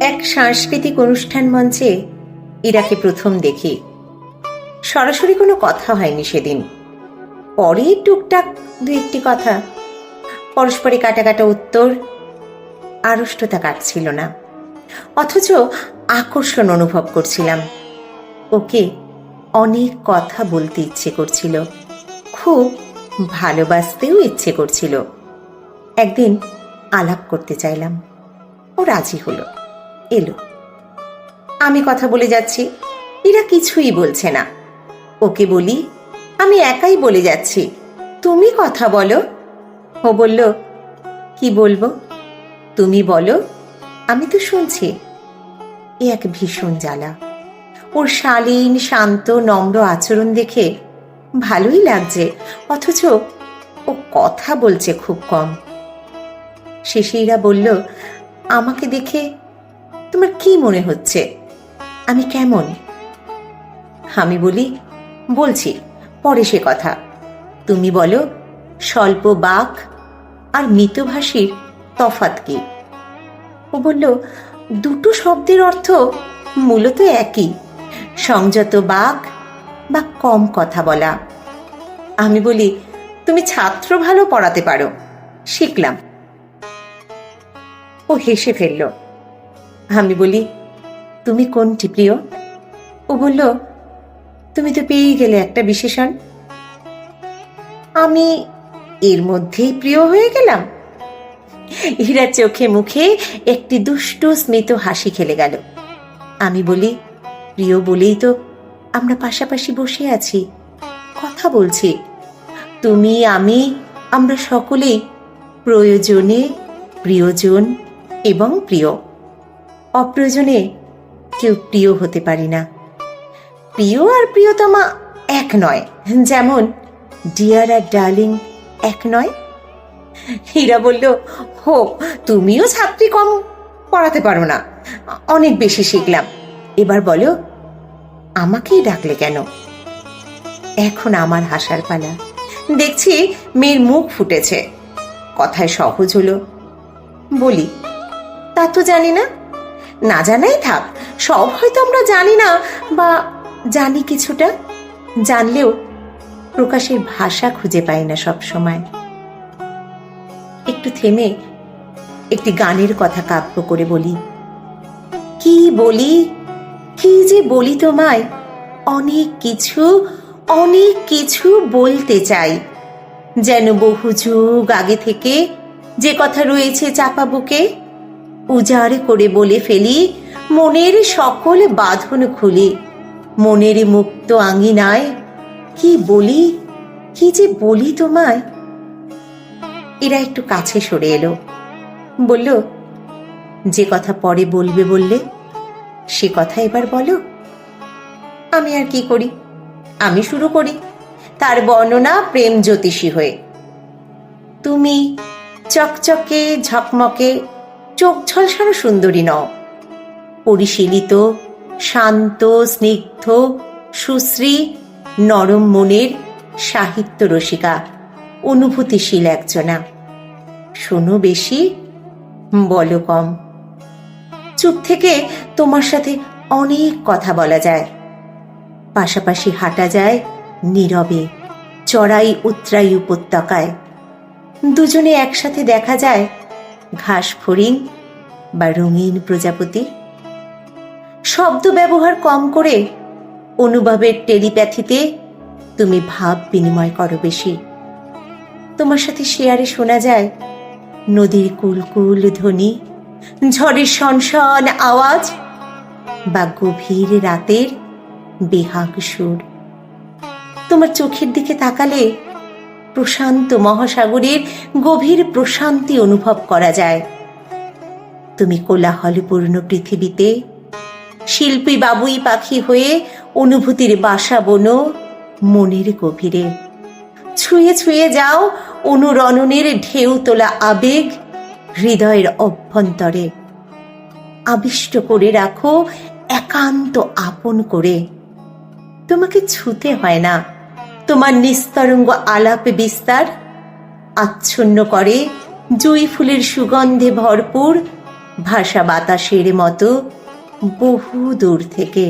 এক সাংস্কৃতিক অনুষ্ঠান মঞ্চে ইরাকে প্রথম দেখি। সরাসরি কোনো কথা হয়নি সেদিন। পরে টুকটাক দু একটি কথা। পরস্পরে কাটা কাটা উত্তর। আড়ষ্টতা কাটছিল না। অথচ আকর্ষণ অনুভব করছিলাম। ওকে অনেক কথা বলতে ইচ্ছে করছিল। খুব ভালোবাসতেও ইচ্ছে করছিল। একদিন আলাপ করতে চাইলাম। ও রাজি হলো। এলো। আমি কথা বলে যাচ্ছি, এরা কিছুই বলছে না। ওকে বলি, আমি একাই বলে যাচ্ছি, তুমি কথা বলো। ও বলল, কি বলব? তুমি বলো, আমি তো শুনছি। এ এক ভীষণ জ্বালা। ওর শালীন, শান্ত, নম্র আচরণ দেখে ভালোই লাগছে, অথচ ও কথা বলছে খুব কম। শেষেইরা বলল, আমাকে দেখে তোমার কি মনে হচ্ছে? আমি কেমন? আমি বলি, বলছি, পরে সে কথা। তুমি বলো, স্বল্প বাক আর মৃতভাষীর তফাত কি? ও বলল, দুটো শব্দের অর্থ মূলত একই। সংযত বাক বা কম কথা বলা। আমি বলি, তুমি ছাত্র ভালো পড়াতে পারো। শিখলাম। ও হেসে ফেলল। আমি বলি, তুমি কোনটি প্রিয় ও বলল, তুমি তো পেয়েই গেলে একটা বিশেষণ। আমি এর মধ্যেই প্রিয় হয়ে গেলাম। হীরা চোখে মুখে একটি দুষ্ট স্মিত হাসি খেলে গেল। আমি বলি, প্রিয় বলেই তো আমরা পাশাপাশি বসে আছি, কথা বলছি। তুমি, আমি, আমরা সকলেই প্রয়োজনে প্রিয়জন এবং প্রিয়। অপ্রয়োজনে কেউ প্রিয় হতে পারি না। প্রিয় আর প্রিয়তমা এক নয়। যেমন, ডিয়ার আর ডার্লিং এক নয়? হীরা বলল, হো, তুমিও ছাত্রী কম পড়াতে পারো না। অনেক বেশি শিখলাম। এবার বলো, আমাকেই ডাকলে কেন? এখন আমার হাসার পালা। দেখছি মেয়ের মুখ ফুটেছে। কথায় সহজ হলো, বলি, তা তো জানি না। না জানাই থাক, সব হয়তো আমরা জানি না বা জানি কিছুটা। জানলেও প্রকাশের ভাষা খুঁজে পাই না সব সময়। একটু থেমে একটি গানের কথা কাব্য করে বলি। কি বলি? কি যে বলি তোমায়? অনেক কিছু অনেক কিছু বলতে চাই। যেন বহু যুগ আগে থেকে যে কথা রয়েছে চাপা বুকে উজাড় করে বলে ফেলি, মনের সকল বাঁধন খুলি। মনের মুক্ত আঙিনায়, কি বলি? কি যে বলি তোমায়? এরা একটু কাছে সরে এলো। বলল, যে কথা পরে বলবে বললে, সে কথা এবার বলো। আমি আর কি করি? আমি শুরু করি, তার বর্ণনা প্রেম জ্যোতিষী হয়ে। তুমি চকচকে, ঝকমকে চোখ ঝলসানো সুন্দরী নও। পরিশীলিত, শান্ত, স্নিগ্ধ, সুশ্রী, নরম মনের সাহিত্য রসিকা, অনুভূতিশীল একজনা। শোনো বেশি, বলো কম। চুপ থেকে তোমার সাথে অনেক কথা বলা যায়। পাশাপাশি হাঁটা যায় নীরবে চড়াই উত্রাই উপত্যকায়। দুজনে একসাথে দেখা যায় ঘাস ফড়িং বা রঙিন প্রজাপতি শব্দ ব্যবহার কম করে অনুভবের টেলিপ্যাথিতে তুমি ভাব বিনিময় করো বেশি। তোমার সাথে শেয়ারে শোনা যায়, নদীর কুলকুল ধ্বনি, ঝড়ের শনশন আওয়াজ বা গভীর রাতের বেহাগ সুর। তোমার চোখের দিকে তাকালে প্রশান্ত মহাসাগরের গভীর প্রশান্তি অনুভব করা যায়। তুমি কোলাহলপূর্ণ পৃথিবীতে শিল্পী বাবুই পাখি হয়ে অনুভূতির বাসা বনো মনের গভীরে। ছুঁয়ে ছুঁয়ে যাও অনুরণনের ঢেউ তোলা আবেগ হৃদয়ের অভ্যন্তরে। আবিষ্ট করে রাখো একান্ত আপন করে। তোমাকে ছুতে হয় না। তোমার নিস্তরঙ্গ আলাপ বিস্তার আচ্ছন্ন করে, জুই ফুলের সুগন্ধে ভরপুর, ভাষা বাতাসের মতো বহু দূর থেকে।